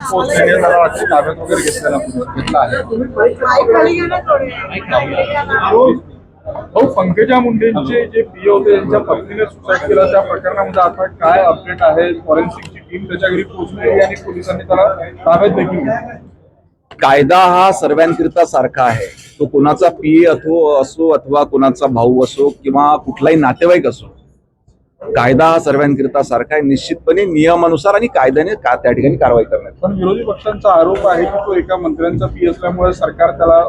ताब्यात वगैरे घेतलेला घेतला आहे भाऊ पंकजा मुंडेंचे जे पीओ होते त्यांच्या पत्नीने सुसाईड केला. त्या प्रकरणामध्ये आता काय अपडेट आहे? फॉरेन्सिकची टीम त्याच्या घरी पोहोचलेली आणि पोलिसांनी त्याला ताब्यात देखील कायदा हा सर्वांकरिता सारखा आहे. तो कोणाचा पी अथो असो अथवा कोणाचा भाऊ असो किंवा कुठलाही नातेवाईक असो कायदा हा सर्वांकरिता सारखा आहे. निश्चितपणे नियमानुसार आणि कायद्याने का त्या ठिकाणी कारवाई करण्यात. पण विरोधी पक्षांचा आरोप आहे की तो एका मंत्र्यांचा पी असल्यामुळे सरकार त्याला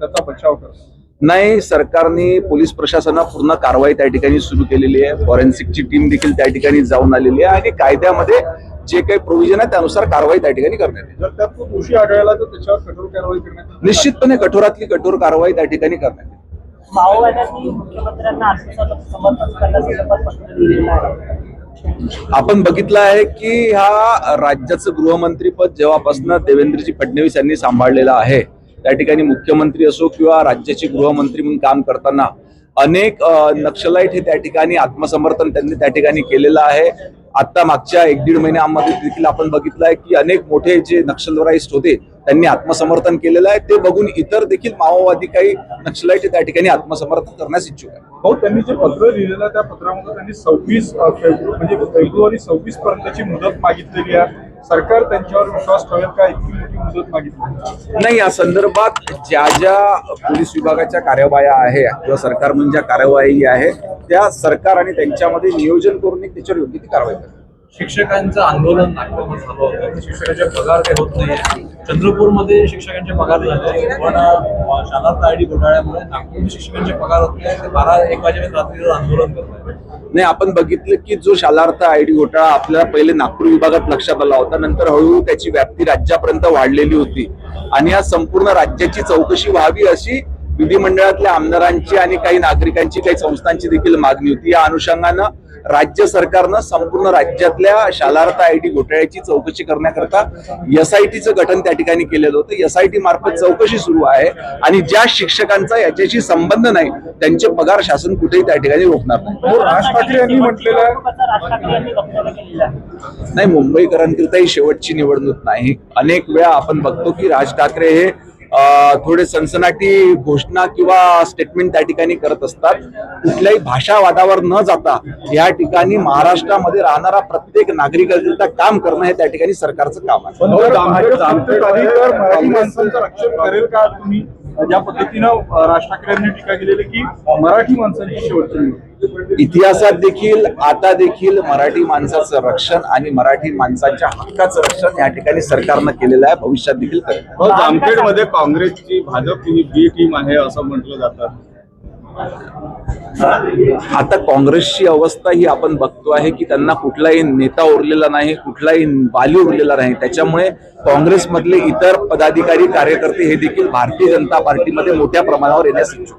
त्याचा बचाव करतं नाही सरकारने पोलीस प्रशासनानं पूर्ण कारवाई त्या ठिकाणी सुरू केलेली आहे. फॉरेन्सिकची टीम देखील त्या ठिकाणी जाऊन आलेली आहे आणि कायद्यामध्ये जे काही प्रोव्हिजन आहे त्यानुसार कारवाई त्या ठिकाणी करण्यात येईल. जर त्यात तो दोषी आढळला तर त्याच्यावर कठोर कारवाई करण्यात. निश्चितपणे कठोरातली कठोर कारवाई त्या ठिकाणी करण्यात येईल. माओवाद्यांनी मुख्यमंत्र्यांना आश्वासन समर्थन करण्यासंदर्भात पत्र लिहिलेलं आहे. आपण बघितलं आहे की ह्या राज्याचं गृहमंत्रीपद जेव्हापासून देवेंद्रजी फडणवीस यांनी सांभाळलेलं आहे त्या ठिकाणी मुख्यमंत्री असो किंवा राज्याचे गृहमंत्री म्हणून काम करताना अनेक नक्षलाईट हे त्या ठिकाणी आत्मसमर्थन त्यांनी त्या ठिकाणी केलेलं आहे. आता मागच्या एक दीड महिन्यामध्ये देखील आपण बघितलं आहे की अनेक मोठे जे नक्षलवाईस्ट होते त्यांनी आत्मसमर्थन केलेलं आहे. ते बघून इतर देखील माओवादी काही नक्षलाईट त्या ठिकाणी आत्मसमर्थन करण्यास इच्छुक आहे भाऊ त्यांनी जे पत्र लिहिलेलं त्या पत्रामध्ये त्यांनी सव्वीस फेब्रुवारी म्हणजे फेब्रुवारी सव्वीस पर्यंतची मुदत मागितलेली आहे. सरकार त्यांच्यावर विश्वास ठेवेल का? इतकी मोठी मुदत मागितली. नाही या संदर्भात ज्या ज्या पोलीस विभागाच्या कार्यवाया आहे किंवा सरकार म्हणजे ज्या कार्यवाही आहे त्या सरकार आणि त्यांच्यामध्ये नियोजन करून त्याच्यावर योग्य ती कारवाई करतात शिक्षकांचं आंदोलन नागपूरमध्ये झालं होतं. शिक्षकांचे पगार काही होत नाही चंद्रपूरमध्ये शिक्षकांचे पगार झाले पण अं, शालार्थ आयडी घोटाळ्यामुळे नागपूरमध्ये शिक्षकांचे पगार होत नाही ते बारा एक वाजेपर्यंत रात्रीचं आंदोलन करत नाही आपण बघितलं की जो शालार्थ आयडी घोटाळा आपल्याला पहिले नागपूर विभागात लक्षात आला होता. नंतर हळूहळू त्याची व्याप्ती राज्यापर्यंत वाढलेली होती. आणि या संपूर्ण राज्याची चौकशी व्हावी अशी विधिमंडळातल्या आमदारांची आणि काही नागरिकांची काही संस्थांची देखील मागणी होती. या अनुषंगानं राज्य सरकारनं संपूर्ण राज्यातल्या शालार्थ आयडी घोटाळ्याची चौकशी करण्याकरता एसआयटीचं गठन त्या ठिकाणी केलेलं होतं. एसआयटी मार्फत चौकशी सुरू आहे आणि ज्या शिक्षकांचा याच्याशी संबंध नाही त्यांचे पगार शासन कुठेही त्या ठिकाणी रोखणार नाही. राज ठाकरे यांनी म्हटलेलं आहे. राज ठाकरे यांनी वक्तव्य केलेलं आहे. नाही मुंबईकरांकरिता ही शेवटची निवडणूक नाही. अनेक वेळा आपण बघतो की राज ठाकरे हे थोडे सनसनाटी घोषणा किंवा स्टेटमेंट त्या ठिकाणी करत असतात. कुठल्याही भाषावादावर न जाता या ठिकाणी महाराष्ट्रामध्ये राहणारा प्रत्येक नागरिकाकरिता काम करणं हे त्या ठिकाणी सरकारचं काम आहे. पण जर भाजप सत्तेत आली तर मराठी माणसांचं रक्षण करेल का? तुम्ही ज्या पद्धतीनं राज ठाकरे यांनी टीका केलेली की मराठी माणसांची शेवटची. इतिहासात देखील आता देखील मराठी माणसाचं रक्षण आणि मराठी माणसाच्या हक्काचं रक्षण या ठिकाणी सरकारनं केलेलं आहे. भविष्यात देखील करेल. हो जामखेडमध्ये काँग्रेसची भाजप ही बी टीम आहे असं म्हटलं जातं. आता काँग्रेसची अवस्था ही आपण बघतो आहे की त्यांना कुठलाही नेता उरलेला नाही कुठलाही वाली उरलेला नाही. त्याच्यामुळे काँग्रेसमधले इतर पदाधिकारी कार्यकर्ते हे देखील भारतीय जनता पार्टीमध्ये मोठ्या प्रमाणावर येण्यास इच्छुक.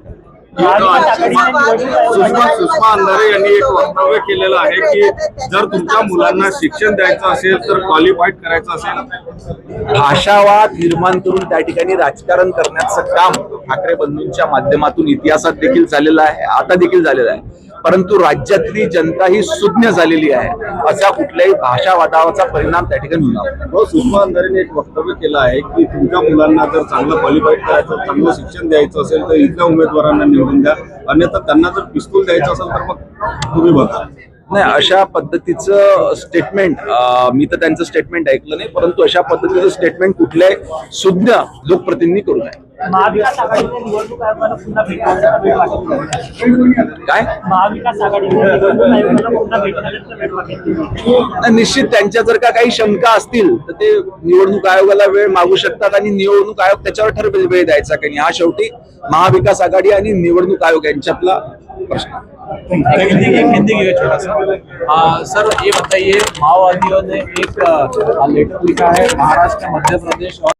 सुषमा सुषमा अंधारे यांनी एक वक्तव्य केलेलं आहे की जर तुमच्या मुलांना शिक्षण द्यायचं असेल तर क्वालिफाईड करायचं असेल. भाषावाद निर्माण करून त्या ठिकाणी राजकारण करण्याचं काम ठाकरे बंधूंच्या माध्यमातून इतिहासात देखील झालेलं आहे आता देखील झालेलं आहे. परंतु राज्यातली जनता ही सुज्ञ झालेली आहे. असा कुठल्याही भाषावादाचा परिणाम त्या ठिकाणी होणार सुषमा अंधारेने एक वक्तव्य केलं आहे की तुमच्या मुलांना जर चांगलं क्वालिफाईड करायचं चांगलं शिक्षण द्यायचं असेल तर इथल्या उमेदवारांना निवडून द्या. अन्यथा त्यांना जर पिस्तूल द्यायचं असेल तर मग तुम्ही बघा. नाही अशा पद्धतीचं स्टेटमेंट मी तर त्यांचं स्टेटमेंट ऐकलं नाही परंतु अशा पद्धतीचं स्टेटमेंट कुठल्याही सुज्ञ लोकप्रतिनिधी करू नये. महाविकास आघाडीने निवडणूक आयोगाला पुन्हा भेटण्याचा वेळ मागितली काय? महाविकास आघाडीने निवडणूक आयोगाला पुन्हा भेटण्याचा वेळ मागितली नाही, निश्चित त्यांच्या जर का काही शंका असतील तर ते निवडणूक आयोगाला वेळ मागू शकतात आणि निवडणूक आयोग त्याच्यावर ठरवेल वेळ द्यायचा की नाही. हा शेवटी महाविकास आघाडी आणि निवडणूक आयोग यांच्यातला प्रश्न. हिंदी हिंदी की छोटा सा आ, सर ये बताइए माओवादियों ने एक लेटर लिखा है महाराष्ट्र मध्य प्रदेश और